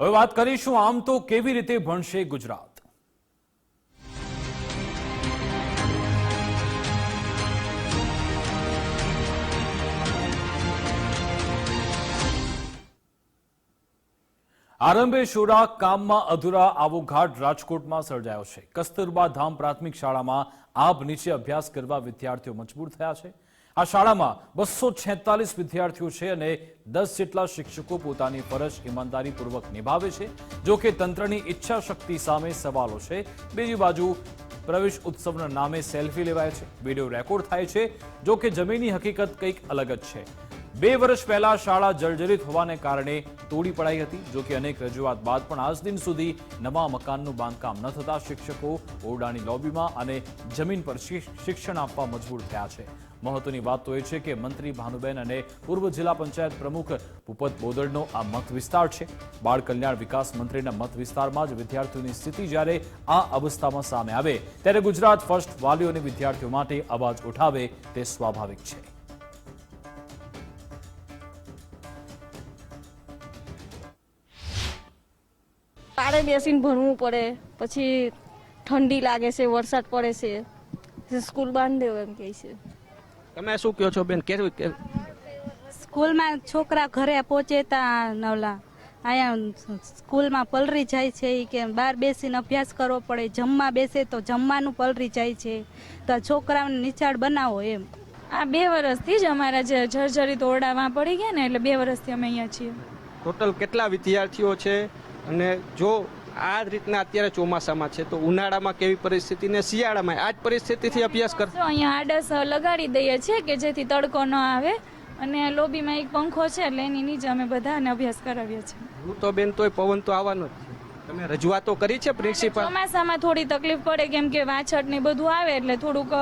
હવે વાત કરીશું આમ તો કેવી રીતે ભણશે ગુજરાત? આરંભે શોરા કામમાં અધૂરા આવો ઘાટ રાજકોટમાં સર્જાયો છે. કસ્તુરબા ધામ પ્રાથમિક શાળામાં આભ નીચે અભ્યાસ કરવા વિદ્યાર્થીઓ મજબૂર થયા છે. આ શાળામાં બસો છેતાલીસ વિદ્યાર્થીઓ છે અને દસ જેટલા શિક્ષકો પોતાની ફરજ ઈમાનદારીપૂર્વક નિભાવે છે. જો કે તંત્રની ઈચ્છા શક્તિ સામે સવાલો છે. બીજી બાજુ પ્રવેશ ઉત્સવના નામે સેલ્ફી લેવાય છે. વીડિયો રેકોર્ડ થાય છે. જો કે જમીની હકીકત કંઈક અલગ જ છે. બે વર્ષ પહેલા શાળા જર્જરિત હોવાને કારણે તોડી પડાઈ હતી, જો કે અનેક રજૂઆત બાદ પણ આજ દિન સુધી નવા મકાનનું બાંધકામ ન થતા શિક્ષકો ઓરડાની લોબીમાં અને જમીન પર શિક્ષ- શિક્ષણ આપવા મજબૂર થયા છે. મહત્વની વાત તો એ છે કે મંત્રી ભાનુબેન અને પૂર્વ જિલ્લા પંચાયત પ્રમુખ ભૂપત બોદડનો આ મત વિસ્તાર છે. બાળ કલ્યાણ વિકાસ મંત્રીના મત વિસ્તારમાં જ વિદ્યાર્થીઓની સ્થિતિ જ્યારે આ અવસ્થામાં સામે આવે, ત્યારે ગુજરાત ફર્સ્ટ વાલીઓ અને વિદ્યાર્થીઓ માટે અવાજ ઉઠાવે તે સ્વાભાવિક છે. પારે બેસીને ભણવું પડે. પછી ઠંડી લાગે છે વરસાદ પડે છે. સ્કૂલ બાંધ દેવો એમ કહે છે. તમે શું કહો છો બેન? કેવું કે સ્કૂલમાં છોકરા ઘરે પહોંચે તા નવલા. અહીંયા સ્કૂલમાં પલરી જાય છે કે બહાર બેસીને અભ્યાસ કરવો પડે. જમવા બેસે તો જમવાનું પલરી જાય છે. તો છોકરાઓને નિચાડ બનાવો એમ. આ બે વર્ષથી જ અમારા જે જર્જરિત ઓરડામાં પડી ગયા ને એટલે બે વર્ષથી અમે અહીંયા છીએ. ટોટલ કેટલા વિદ્યાર્થીઓ છે? અને જો આ રીતના અત્યારે ચોમાસામાં છે તો ઉનાળામાં કેવી પરિસ્થિતિ ને શિયાળામાં? આ જ પરિસ્થિતિથી અભ્યાસ કરશો અહીંયા આડસ લગાડી દઈએ છીએ કે જેથી તડકો ન આવે અને લોબીમાં એક પંખો છે એટલે એની નીચે અમે બધાને અભ્યાસ કરાવીએ છીએ. હું તો બેન તોય પવન તો આવવાનો જ છે. તમે રજૂઆતો કરી છે પ્રિન્સિપાલ ચોમાસામાં થોડી તકલીફ પડે કેમ કે વાછડ ને બધું આવે એટલે થોડુંક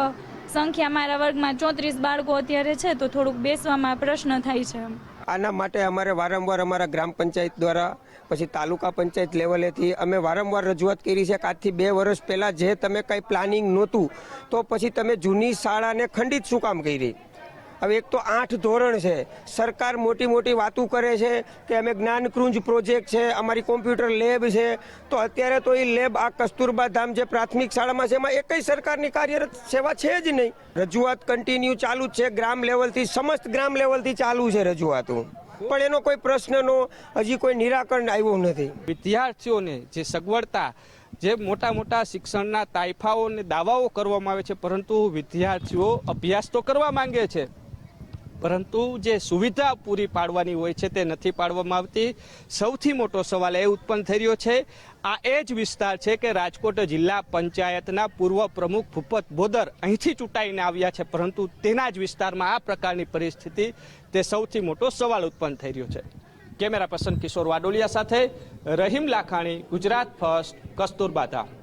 સંખ્યા મારા વર્ગમાં ચોત્રીસ બાળકો અત્યારે છે તો થોડુંક બેસવામાં પ્રશ્ન થાય છે એમ. આના માટે અમારે વારંવાર અમારા ગ્રામ પંચાયત દ્વારા, પછી તાલુકા પંચાયત લેવલેથી અમે વારંવાર રજૂઆત કરી છે કે આજથી બે વર્ષ પહેલાં જે તમે કંઈ પ્લાનિંગ નહોતું, તો પછી તમે જૂની શાળાને ખંડિત શું કામ કરી? હવે એક તો આઠ ધોરણ છે. સરકાર મોટી મોટી વાતો કરે છે કે અમે જ્ઞાનકૃંજ પ્રોજેક્ટ છે, અમારી કોમ્પ્યુટર લેબ છે. તો અત્યારે તો એ લેબ આ કસ્તુરબા ધામ જે પ્રાથમિક શાળામાં છે, એમાં એકય સરકારની કાર્યરત સેવા છે જ નહીં. રજૂઆત કન્ટિન્યુ ચાલુ જ છે, ગ્રામ લેવલથી, સમસ્ત ગ્રામ લેવલથી ચાલુ છે રજૂઆતો. પણ એનો કોઈ પ્રશ્નનો હજી કોઈ નિરાકરણ આવ્યું નથી. વિદ્યાર્થીઓને જે સગવડતા, જે મોટા મોટા શિક્ષણના તાઇફાઓને દાવાઓ કરવામાં આવે છે, પરંતુ વિદ્યાર્થીઓ અભ્યાસ તો કરવા માંગે છે. પરંતુ જે સુવિધા પૂરી પાડવાની હોય છે તે નથી પાડવામાં આવતી. સૌથી મોટો સવાલ એ ઉત્પન્ન થઈ રહ્યો છે. આ એ જ વિસ્તાર છે કે રાજકોટ જિલ્લા પંચાયતના પૂર્વ પ્રમુખ ભૂપત બોદર અહીંથી ચૂંટાઈને આવ્યા છે, પરંતુ તેના જ વિસ્તારમાં આ પ્રકારની પરિસ્થિતિ તે સૌથી મોટો સવાલ ઉત્પન્ન થઈ રહ્યો છે. કેમેરા પર્સન કિશોર વાડોલિયા સાથે રહીમ લાખાણી, ગુજરાત ફર્સ્ટ, કસ્તુરબા ધામ.